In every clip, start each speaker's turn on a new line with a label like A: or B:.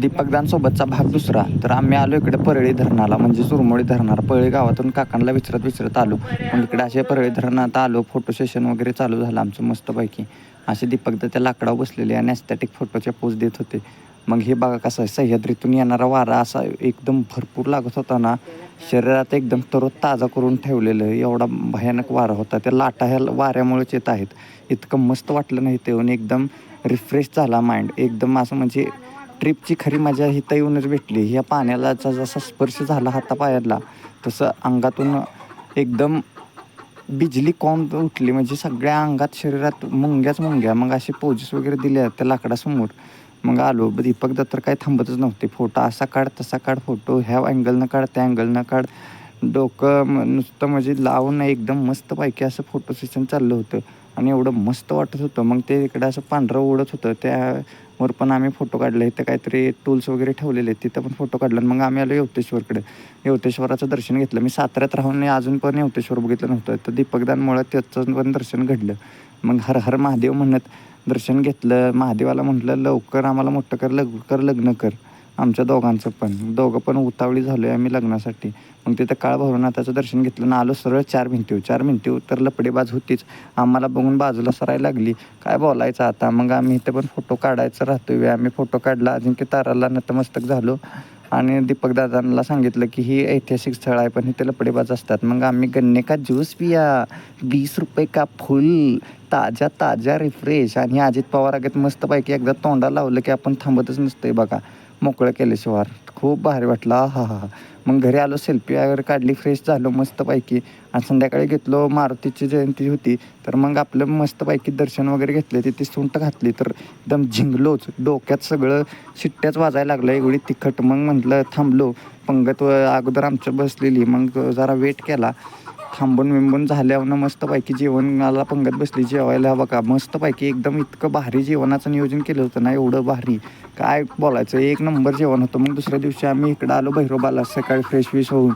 A: दीपकदांसोबतचा भाग दुसरा. तर आम्ही आलो इकडे परळी धरणाला. म्हणजे सुरमोळी धरणार. परळी गावातून काकांना विचारत विचारत आलो. मग इकडे असे परळी धरणात आलो. फोटो सेशन वगैरे चालू झालं आमचं मस्तपैकी. असे दीपकदा त्या लाकडावर बसलेले आणि ॲस्थॅटिक फोटोचे पोज देत होते. मग हे बघा कसं आहे. सह्याद्रीतून येणारा वारा असा एकदम भरपूर लागत होता ना. शरीरात एकदम तरोत ताजा करून ठेवलेलं एवढा भयानक वारा होता. त्या लाटा ह्या वाऱ्यामुळेच येत आहेत. इतकं मस्त वाटलं नाही ते. एकदम रिफ्रेश झाला माइंड. एकदम असं म्हणजे ट्रिपची खरी मजा इथं येऊनच भेटली. ह्या पाण्यालाचा जसा स्पर्श झाला हातापायाला तसं अंगातून एकदम बिजली कॉम उठली. म्हणजे सगळ्या अंगात शरीरात मुंग्याच मुंग्या. मग असे पोजेस वगैरे दिले त्या लाकडासमोर. मग आलो. दीपक दत्तर तर काही थांबतच नव्हते. फोटो असा काढ तसा काढ फोटो ह्या अँगलनं काढ त्या अँगलनं काढ. डोकं म- नुसतं म्हणजे लावून एकदम मस्तपैकी असं फोटो सेशन चाललं होतं. आणि एवढं मस्त वाटत होतं. मग ते इकडे असं पांढरं ओढत होतं. त्यावर पण आम्ही फोटो काढले. इथं काहीतरी टूल्स वगैरे ठेवलेले आहेत. तिथं पण फोटो काढला. आणि मग आम्ही आलो यवतेश्वरकडे यवतेश्वराचं दर्शन घेतलं. मी साताऱ्यात राहून अजून पण यवतेश्वर बघितलं नव्हतं. तर दीपकदानमुळं त्याचं पण दर्शन घडलं. मग हर हर महादेव म्हणत दर्शन घेतलं. महादेवाला म्हटलं लवकर आम्हाला मोठं कर लवकर लग्न कर. आमच्या दोघांचं पण. दोघं पण उतावळी झालो आहे आम्ही लग्नासाठी. मग तिथं काळ भरवनाथाचं दर्शन घेतलं ना आलो सरळ चार भिंतीव चार भिंतीव तर लपडेबाज होतीच. आम्हाला बघून बाजूला सरायला लागली. काय बोलायचं आता? मग आम्ही इथं पण फोटो काढायचं राहतो आहे आम्ही फोटो काढला. अजिंक्य ताराला नतमस्तक झालो. आणि दीपक दादांना सांगितलं की ही ऐतिहासिक स्थळ आहे पण इथे लपडेबाज असतात. मग आम्ही गन्ने का ज्यूस पिया? वीस रुपये का फुल? ताज्या ताज्या रिफ्रेश आणि अजित पवार अगत मस्तपैकी एकदा तोंडा लावलं की आपण थांबतच नसतंय बघा. मोकळं केल्याशिवाय. खूप भारी वाटला. हा हा हा मग घरी आलो सेल्फी वगैरे काढली फ्रेश झालो मस्तपैकी. आणि संध्याकाळी घेतलो मारुतीची जयंती होती. तर मग आपलं मस्तपैकी दर्शन वगैरे घेतले तिथे सुंट घातली तर एकदम झिंगलोच. डोक्यात सगळं शिट्ट्याच वाजायला लागलं एवढी तिखट. मग म्हटलं थांबलो. पंगत अगोदर आमच्या बसलेली. मग जरा वेट केला. थांबून विंबून झाल्यावर मस्तपैकी जेवणाला पंगत बसली जेवायला बघा मस्तपैकी एकदम इतकं भारी जेवणाचं नियोजन केलं होतं ना एवढं भारी. काय बोलायचं एक नंबर जेवण होतं. मग दुसऱ्या दिवशी आम्ही इकडं आलो भैरोबाला सकाळी फ्रेश विश होऊन.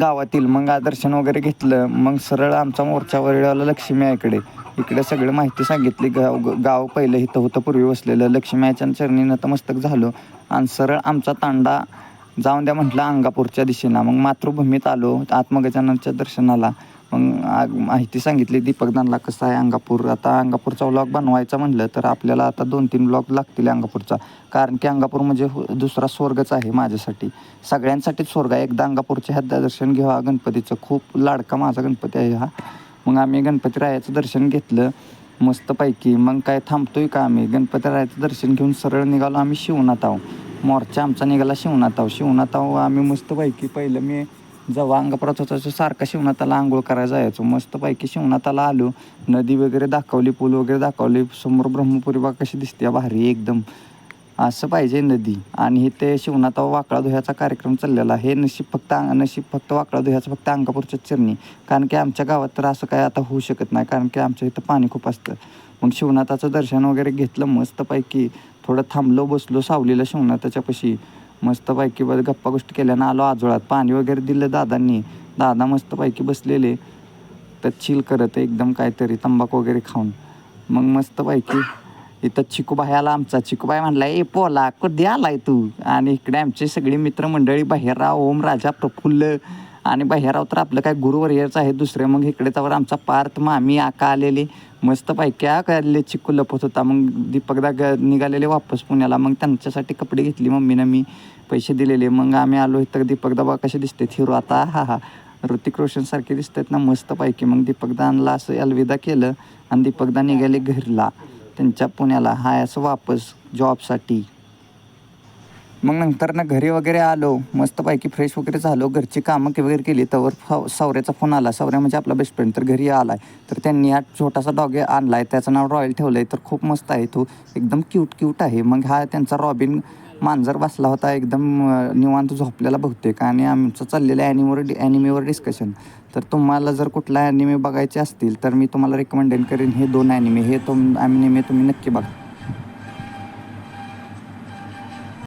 A: गावातील मग आदर्शन दर्शन वगैरे घेतलं. मग सरळ आमचा मोर्चा आला लक्ष्मीआकडे इकडे सगळं माहिती सांगितली. गाव गाव पहिलं इथं होतं पूर्वी वसलेलं लक्ष्मीच्या चरणी नतमस्तक झालो. आणि सरळ आमचा तांडा जाऊन द्या म्हटलं अंगापूरच्या दिशेनं मग मातृभूमीत आलो आत्मगजाननच्या दर्शनाला. मग माहिती सांगितली दीपकदानला कसं आहे अंगापूर? आता अंगापूरचा व्लॉग बनवायचा म्हणलं तर आपल्याला आता दोन तीन ब्लॉग लागतील अंगापूरचा. कारण की अंगापूर म्हणजे हो- दुसरा स्वर्गच आहे माझ्यासाठी. सगळ्यांसाठीच स्वर्ग आहे. एकदा अंगापूरचे ह्या दर्शन घ्यावा गणपतीचं. खूप लाडका माझा गणपती आहे हा. मग आम्ही गणपतीरायाचं दर्शन घेतलं मस्तपैकी. मग काय थांबतोय का आम्ही? गणपतीरायाचं दर्शन घेऊन सरळ निघालो आम्ही शिवनाथ आहो. मोर्चा आमचा निघाला शिवनाथ आहो आम्ही मस्तपैकी पहिलं मी जेव्हा अंगापुरात होता सारखा शिवनाथाला आंघोळ करायला जायचो. मस्तपैकी शिवनाथाला आलो. नदी वगैरे दाखवली पूल वगैरे दाखवली. समोर ब्रह्मपुरी बाग कशी दिसते भारी एकदम. असं पाहिजे नदी. आणि हे ते शिवनाथ वाकडा दुह्याचा कार्यक्रम चाललेला आहे. नशीब फक्त नशीब फक्त वाकडा धुह्याचं फक्त अंगापूरच्या चरणी. कारण की आमच्या गावात तर असं काय आता होऊ शकत नाही. कारण की आमच्या इथं पाणी खूप असतं. मग शिवनाथाचं दर्शन वगैरे घेतलं मस्तपैकी. थोडं थांबलो बसलो सावलीला शिवनाथाच्या पशी मस्तपैकी बस गप्पा गोष्टी केल्यानं आलो आजोळात. पाणी वगैरे दिलं दादांनी. दादा मस्तपैकी बसलेले. तर चिल करत एकदम काहीतरी तंबाखू वगैरे खाऊन. मग मस्तपैकी इथं चिकूबाई आला आमचा. चिकूबाई म्हणला ए पोला कधी आलाय तू? आणि इकडे आमचे सगळी मित्रमंडळी बाहेरराव ओम राजा प्रफुल्ल. आणि बाहेरराव तर आपलं काय गुरुवर्यच आहे दुसरे. मग इकडे त्यावर आमचा पार्थ मामी आका आलेले. मस्त पैक्या काढले चिकू लपत होता. मग दीपकदा ग निघालेले वापस पुण्याला. मग त्यांच्यासाठी कपडे घेतली मम्मीनं मी. पैसे दिलेले. मग आम्ही आलो इथं. दीपकदा बा कसे दिसते हिरो आता. हा हा. ऋतिक रोशनसारखे दिसतात ना मस्त पैकी. मग दीपकदानला असं अलविदा केलं. आणि दीपकदा निघाले घरला. त्यांच्या पुण्याला. हाय असं वापस जॉबसाठी मग नंतर ना घरी वगैरे आलो मस्तपैकी फ्रेश वगैरे झालो घरची कामं वगैरे केली तर सवऱ्याचा फोन आला. सवऱ्या म्हणजे आपला बेस्ट फ्रेंड तर घरी आला आहे तर त्यांनी हा छोटासा डॉगे आणला आहे त्याचं नाव रॉयल ठेवलं आहे तर खूप मस्त आहे तो. एकदम क्यूट क्यूट आहे. मग हा त्यांचा रॉबिन मांजर बसला होता एकदम निवांत झोपलेला बहुतेक. आणि आमचं चाललेलं ॲनिमोर ॲनिमेवर डिस्कशन तर तुम्हाला जर कुठला ॲनिमे बघायचे असतील तर मी तुम्हाला रेकमेंडेड करेन हे दोन ॲनिमे हे तुम ॲनिमे तुम्ही नक्की बघा.